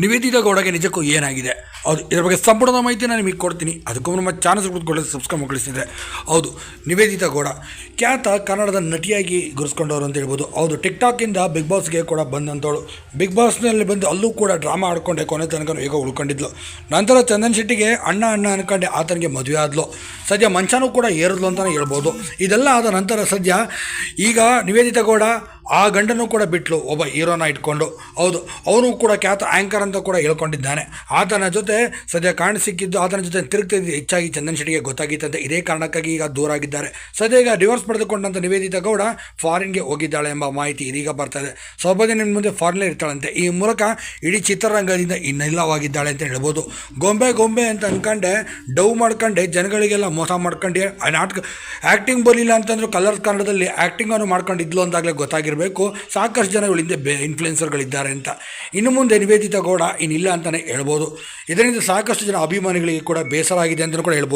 ನಿವೇದಿತ ಗೌಡಗೆ ನಿಜಕ್ಕೂ ಏನಾಗಿದೆ? ಹೌದು, ಇದರ ಬಗ್ಗೆ ಸಂಪೂರ್ಣ ಮಾಹಿತಿ ನಾನು ನಿಮಗೆ ಕೊಡ್ತೀನಿ. ಅದಕ್ಕೂ ನಮ್ಮ ಚಾನಲ್ ಕುಳಿತುಕೊಳ್ಳಿ ಸಬ್ಸ್ಕ್ರೈಬ್ ಮುಗಿಸಿದ್ರೆ ಹೌದು, ನಿವೇದಿತ ಗೌಡ. ಖ್ಯಾತ ಕನ್ನಡದ ನಟಿಯಾಗಿ ಗುರುಸ್ಕೊಂಡವರು ಅಂತ ಹೇಳ್ಬೋದು. ಹೌದು ಟಿಕ್ ಟಾಕಿಂದ ಬಿಗ್ ಬಾಸ್ಗೆ ಕೂಡ ಬಂದಂಥವಳು. ಬಿಗ್ ಬಾಸ್ನಲ್ಲಿ ಬಂದು ಅಲ್ಲೂ ಕೂಡ ಡ್ರಾಮಾ ಆಡ್ಕೊಂಡೆ, ಕೊನೆ ತನಕ ಈಗ ಉಳ್ಕೊಂಡಿದ್ಲು. ನಂತರ ಚಂದನ್ ಶೆಟ್ಟಿಗೆ ಅಣ್ಣ ಅಣ್ಣ ಅನ್ಕೊಂಡೆ, ಆತನಿಗೆ ಮದುವೆ ಆದ್ಲು. ಸದ್ಯ ಮಂಚನೂ ಕೂಡ ಏರಿದ್ಲು ಅಂತಲೇ ಹೇಳ್ಬೋದು. ಇದೆಲ್ಲ ಆದ ನಂತರ ಸದ್ಯ ಈಗ ನಿವೇದಿತ ಗೌಡ ಆ ಗಂಡನೂ ಕೂಡ ಬಿಟ್ಲು, ಒಬ್ಬ ಹೀರೋನ ಇಟ್ಕೊಂಡು. ಹೌದು, ಅವನು ಕೂಡ ಖ್ಯಾತ ಆ್ಯಂಕರ್ ಅಂತ ಕೂಡ ಹೇಳ್ಕೊಂಡಿದ್ದಾನೆ. ಆತನ ಜೊತೆ ಸದ್ಯ ಕಾಣ ಸಿಕ್ಕಿದ್ದು, ಆತನ ಜೊತೆ ತಿರುಗ್ತಿದ್ದು ಹೆಚ್ಚಾಗಿ ಚಂದನ್ ಶೆಟ್ಟಿಗೆ ಗೊತ್ತಾಗಿತ್ತಂತೆ. ಇದೇ ಕಾರಣಕ್ಕಾಗಿ ಈಗ ದೂರ ಆಗಿದ್ದಾರೆ. ಸದ್ಯ ಈಗ ಡಿವೋರ್ಸ್ ಪಡೆದುಕೊಂಡಂಥ ನಿವೇದಿತ ಗೌಡ ಫಾರಿನ್ಗೆ ಹೋಗಿದ್ದಾಳೆ ಎಂಬ ಮಾಹಿತಿ ಇದೀಗ ಬರ್ತಾ ಇದೆ. ದಿನ ಮುಂದೆ ಫಾರಿನ್ಲೇ ಇರ್ತಾಳಂತೆ. ಈ ಮೂಲಕ ಇಡೀ ಚಿತ್ರರಂಗದಿಂದ ಇನ್ನಿಲ್ಲವಾಗಿದ್ದಾಳೆ ಅಂತ ಹೇಳ್ಬೋದು. ಗೊಂಬೆ ಗೊಂಬೆ ಅಂತ ಅಂದ್ಕೊಂಡೆ ಡೌ ಮಾಡ್ಕೊಂಡೆ ಜನಗಳಿಗೆಲ್ಲ ಮೋಸ ಮಾಡ್ಕೊಂಡು, ಆ ನಾಟಕ ಆ್ಯಕ್ಟಿಂಗ್ ಬರಲಿಲ್ಲ ಅಂತಂದ್ರು ಕಲರ್ಸ್ ಕನ್ನಡದಲ್ಲಿ ಆ್ಯಕ್ಟಿಂಗನ್ನು ಮಾಡ್ಕೊಂಡಿದ್ಲು ಅಂದಾಗಲೇ ಗೊತ್ತಾಗಿರಬೇಕು. ಸಾಕಷ್ಟು ಜನಗಳು ಹಿಂದೆ ಬೆ ಇನ್ಫ್ಲುಯೆನ್ಸರ್ಗಳಿದ್ದಾರೆ ಅಂತ. ಇನ್ನು ಮುಂದೆ ನಿವೇದಿತ ಗೌಡ ಇನ್ನಿಲ್ಲ ಅಂತಲೇ ಹೇಳ್ಬೋದು. ಇದರಿಂದ ಸಾಕಷ್ಟು ಜನ ಅಭಿಮಾನಿಗಳಿಗೆ ಕೂಡ ಬೇಸರ ಆಗಿದೆ ಅಂತಲೂ ಕೂಡ ಹೇಳ್ಬೋದು.